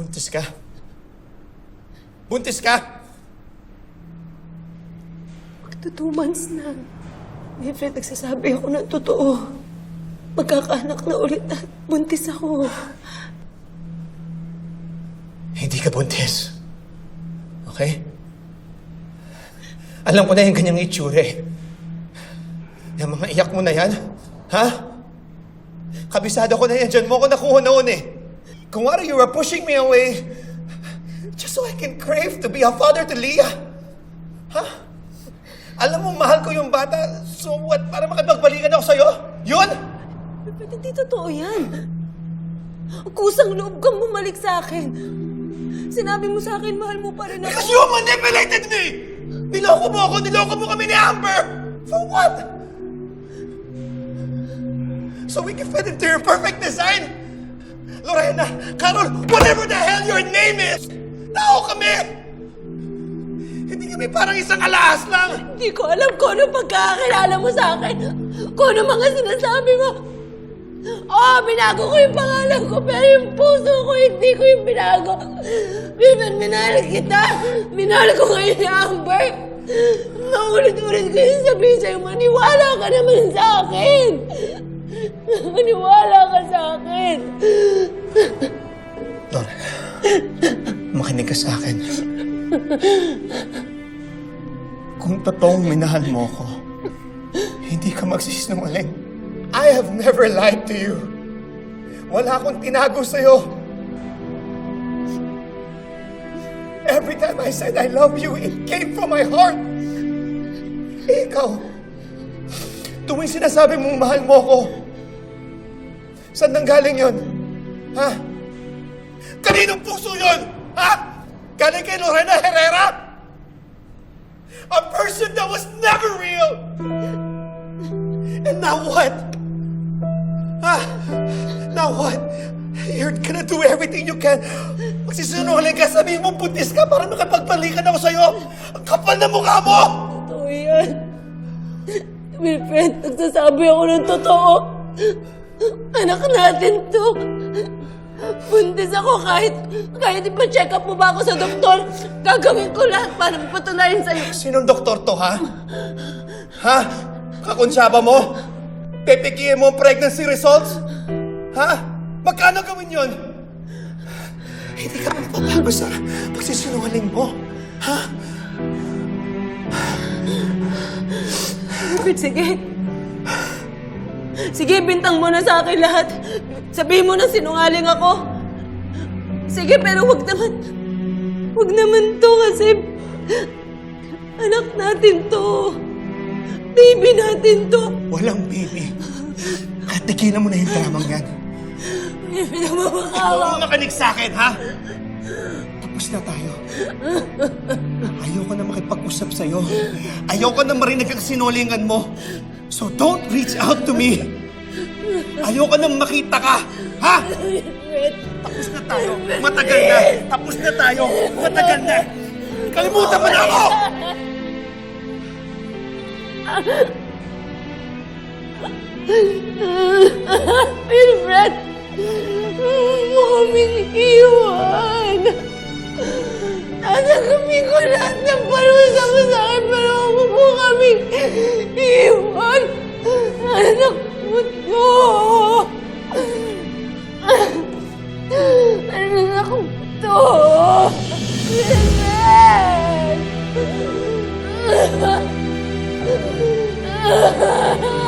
Buntis ka? Buntis ka? Magto two months na. Wilfred, nagsasabi ako ng totoo. Magkakaanak na ulit at buntis ako. Hindi ka buntis. Okay? Alam ko na yung ganyang itsure. Yung mga iyak mo na yan, ha? Kabisado ko na yan, dyan mo ako nakuha noon eh. Kung ano, you were pushing me away just so I can crave to be a father to Leah. Ha? Alam mo, mahal ko yung bata, so what, para makipagbalikan ako sa'yo? Yun? Wilfred, hindi totoo yan. Kusang loob kang bumalik sa akin. Sinabi mo sa akin, mahal mo pa rin Because ako. you manipulated me! Niloko mo ako, niloko mo kami ni Amber! For what? So we can fit into your perfect design? Lorena, Carol, whatever the hell your name is! Tao kami! Hindi kami parang isang alaas lang! Hindi ko alam kung ano pagkakakilala mo sa akin. Kung ano mga sinasabi mo. Oo, binago ko yung pangalan ko, pero yung puso ko, hindi ko yung binago. Wilfred, minahal kita. Minahal ko ngayon ni Amber. Maulit-ulit ko yung sabihin sa'yo, maniwala ka naman sa akin. Maniwala ka sa akin. Makinig ka sa akin. Kung totoong minahal mo ko, hindi ka magsisinungaling. I have never lied to you. Wala akong tinago sa'yo. Every time I said I love you, it came from my heart. Ikaw, tuwing sinasabi mong mahal mo ko, saan nanggaling yun? Ha? Kaninong puso yun? Ha? Galing kay Lorena Herrera? A person that was never real! And now what? Ha? Now what? You're gonna do everything you can. Magsisinungaling ka, sabihin mo buntis ka para makapagpalikan ako sa'yo. Ang kapal na mukha mo! Totoo yan. Wilfred, nagsasabi ako ng totoo. Anak natin to. Buntis ako kahit, kahit ipa-check up mo ba ako sa doktor. Gagawin ko lahat para mapatunayan sa'yo. Sinong doktor to, ha? Ha? Kakonsyaba mo? Pepekihin mo ang pregnancy results? Ha? Magkano gawin yon? Hindi ka magpapagod sa pagsisinungaling mo. Ha? Sige. Sige, bintang mo na sa akin lahat. Sabihin mo na sinungaling ako. Sige, pero wag naman. Wag naman to kasi anak natin to. Baby natin to. Walang baby. At tigilan mo na yung dramang yan. Pinamamakawa. Huwag mo makinig sa akin, ha? Tapos na tayo. Ayoko na makipag-usap sa'yo. Ayoko na marinig ang sinulingan mo. So don't reach out to me. Ayoko na makita ka, ha? Tapos na tayo. Matagal na. Tapos na tayo. Matagal na. Kalimutan mo na ako! Wilfred! Huwag kaming iwan! Kami ko lahat ng parusa mo sa akin, pero huwag mo kaming iwan! Anak mo to! To! Wilfred!